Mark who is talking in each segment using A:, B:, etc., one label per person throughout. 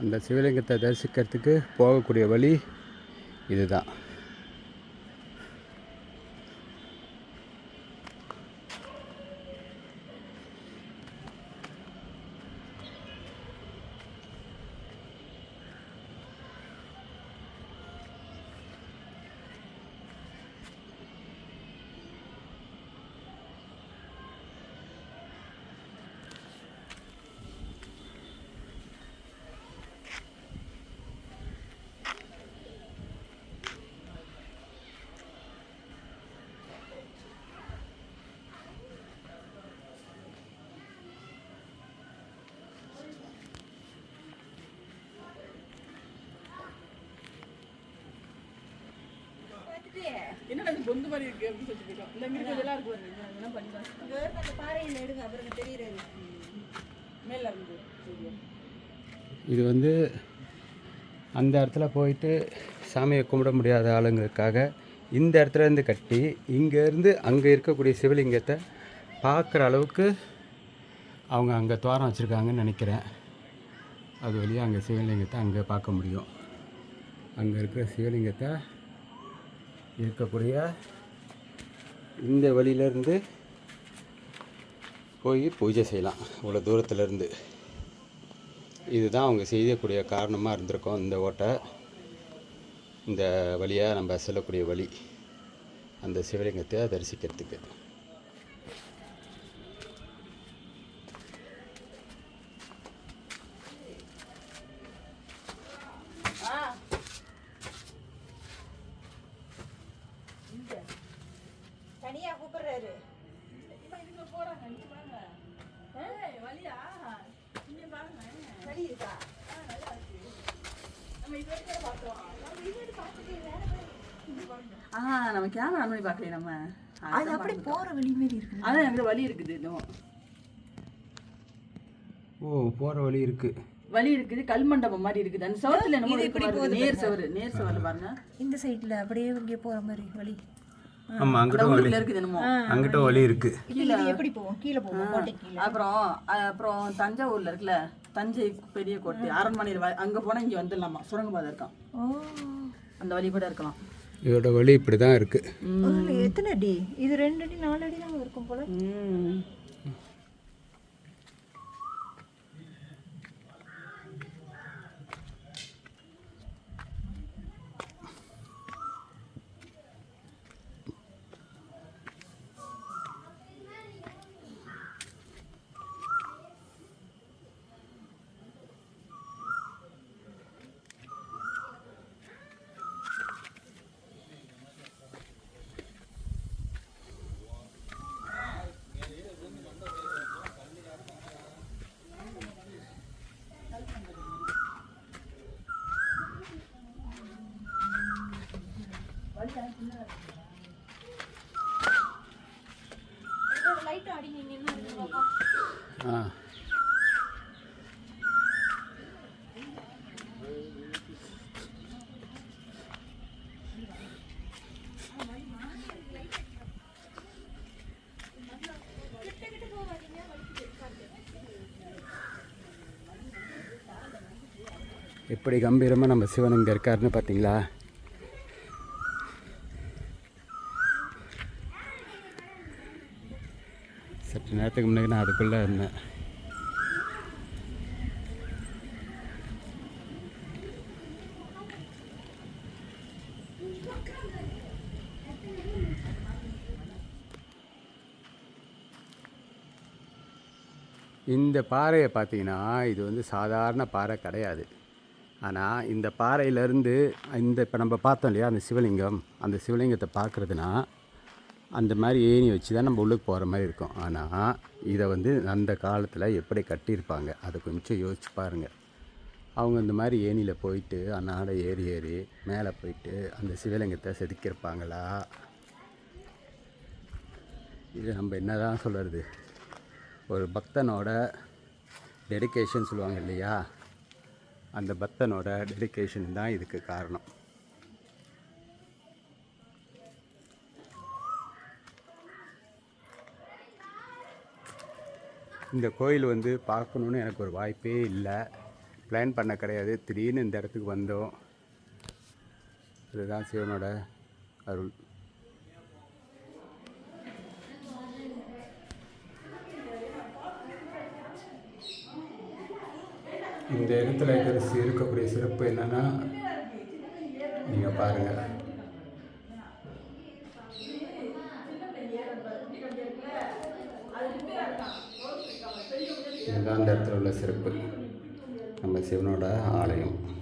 A: அந்த சிவலிங்கத்தை தரிசிக்கிறதுக்கு போகக்கூடிய வழி இதுதான்.
B: என்னடா இது பொந்து மாதிரி இருக்கு அப்படின்னு சொல்லிட்டு போயிட்டோம். இந்த இங்க இருக்கிறதெல்லாம் இருக்கு பாருங்க. இதெல்லாம் பண்ணி தான்
C: இங்க இருக்க அந்த பாறையில் எடுங்க அப்புறம் தெரியுறது
B: மேல இருந்து சரியா
A: இது வந்து அந்த இடத்துல போயிட்டு சாமியை கும்பிட முடியாத ஆளுங்களுக்காக இந்த இடத்துல இருந்து கட்டி இங்கேருந்து அங்கே இருக்கக்கூடிய சிவலிங்கத்தை பார்க்குற அளவுக்கு அவங்க அங்கே துவாரம் வச்சுருக்காங்கன்னு நினைக்கிறேன். அது வழியாக அங்கே சிவலிங்கத்தை அங்கே பார்க்க முடியும். அங்கே இருக்கிற சிவலிங்கத்தை இருக்கக்கூடிய இந்த வழியிலேருந்து போய் பூஜை செய்யலாம். இவ்வளோ தூரத்துலேருந்து. இதுதான் அவங்க செய்யக்கூடிய காரணமாக இருந்திருக்கும். இந்த ஓட்டை இந்த வழியாக நம்ம செல்லக்கூடிய வழி. அந்த சிவலிங்கத்தை தரிசிக்கிறதுக்கு.
C: வழி இருக்கா
B: ஆ நம்ம கேமரா ஆன் பண்ணி பார்க்கல நம்ம
C: அது அப்படியே போற வழி மாரி இருக்கு
B: அதான் அங்கே வழி இருக்குது இன்னும்
A: ஓ போகிற வழி இருக்குது
B: வழி இருக்குது கல் மண்டபம் மாதிரி இருக்குது. அந்த சவத்துல இருக்கு.
C: போகுது
B: நேர் சவரு நேர் சவரு பாருங்க.
C: இந்த சைடுல அப்படியே இங்கே போற மாதிரி வழி.
A: ஆமாம்
B: அந்த
A: அங்கிட்டும் வழி
B: இருக்குது என்னமோ.
A: அங்கிட்டும் வழி
C: இப்போ இது எப்படி போவோம் கீழே போவோம் கோட்டை கீழே?
B: அப்புறம் அப்புறம் தஞ்சாவூர்ல இருக்குல்ல தஞ்சை பெரிய கோட்டை அரண்மனையில் வ- அங்க போனா இங்க வந்துடலாமா? சுரங்கப்பாதை இருக்கான்
C: ஓ.
B: அந்த வழி கூட இருக்கலாம்.
A: இதோட வழி இப்படி தான் இருக்குது
C: அதுல எத்தனை அடி? இது ரெண்டு அடி நாலு அடி தான் இருக்கும் போல.
A: ஆ. எப்படி கம்பீரமாக நம்ம சிவன் இங்கே இருக்காருன்னு பார்த்தீங்களா சற்று நேரத்துக்கு முன்னாடி நான் அதுக்குள்ளே இருந்தேன். இந்த பாறையை பார்த்தீங்கன்னா இது வந்து சாதாரண பாறை கிடையாது. ஆனால் இந்த பாறையிலேருந்து இந்த இப்போ நம்ம பார்த்தோம் இல்லையா அந்த சிவலிங்கம் அந்த சிவலிங்கத்தை பார்க்குறதுனா அந்த மாதிரி ஏணி வச்சு தான் நம்ம உள்ளுக்கு போகிற மாதிரி இருக்கும். ஆனால் இதை வந்து அந்த காலத்தில் எப்படி கட்டியிருப்பாங்க அதை கொஞ்சம் யோசிச்சு பாருங்கள் அவங்க இந்த மாதிரி ஏணியில் போயிட்டு அன்னாட ஏறி ஏறி மேலே போயிட்டு அந்த சிவலிங்கத்தை செதுக்கியிருப்பாங்களா? இது நம்ம என்ன தான் சொல்கிறது ஒரு பக்தனோட டெடிகேஷன் சொல்லுவாங்க இல்லையா? அந்த பக்தனோட டெடிகேஷன் தான் இதுக்கு காரணம். இந்த கோயில் வந்து பார்க்கணுன்னு எனக்கு ஒரு வாய்ப்பே இல்லை. பிளான் பண்ண கிடையாது. திடீர்னு இந்த இடத்துக்கு வந்தோம். இதுதான் சிவனோட அருள். இந்த இடத்துல இருக்கிற இருக்கக்கூடிய சிறப்பு என்னென்னா நீங்கள் பாருங்கள் இதுதான் அந்த இடத்துல உள்ள சிறப்பு. நம்ம சிவனோட ஆலயம்.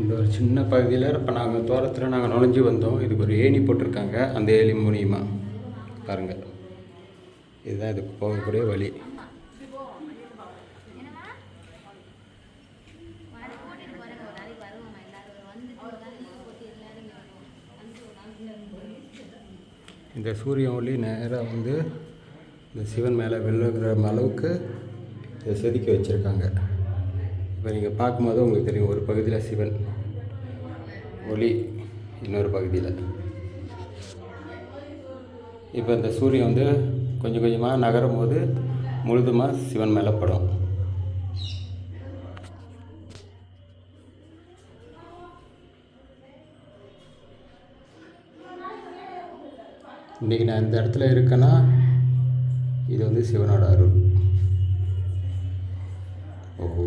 A: இந்த ஒரு சின்ன பகுதியில் இப்போ நாங்கள் தோரத்தில் நாங்கள் நுழைஞ்சு வந்தோம். இதுக்கு ஒரு ஏணி போட்டிருக்காங்க. அந்த ஏணி மூலியமாக பாருங்கள் இதுதான் இதுக்கு போகக்கூடிய வழி. இந்த சூரிய ஒளி நேராக வந்து இந்த சிவன் மேலே விழுகிற அளவுக்கு இதை செதுக்கி வச்சுருக்காங்க. இப்போ நீங்கள் பார்க்கும்போது உங்களுக்கு தெரியும் ஒரு பகுதியில் சிவன் ஒளி இன்னொரு பகுதியில். இப்போ இந்த சூரியன் வந்து கொஞ்சம் கொஞ்சமாக நகரும் போது முழுதுமாக சிவன் மேலே படும். இன்றைக்கி நான் இந்த இடத்துல இருக்கேன்னா இது வந்து சிவனோட அருள். ஓஹோ.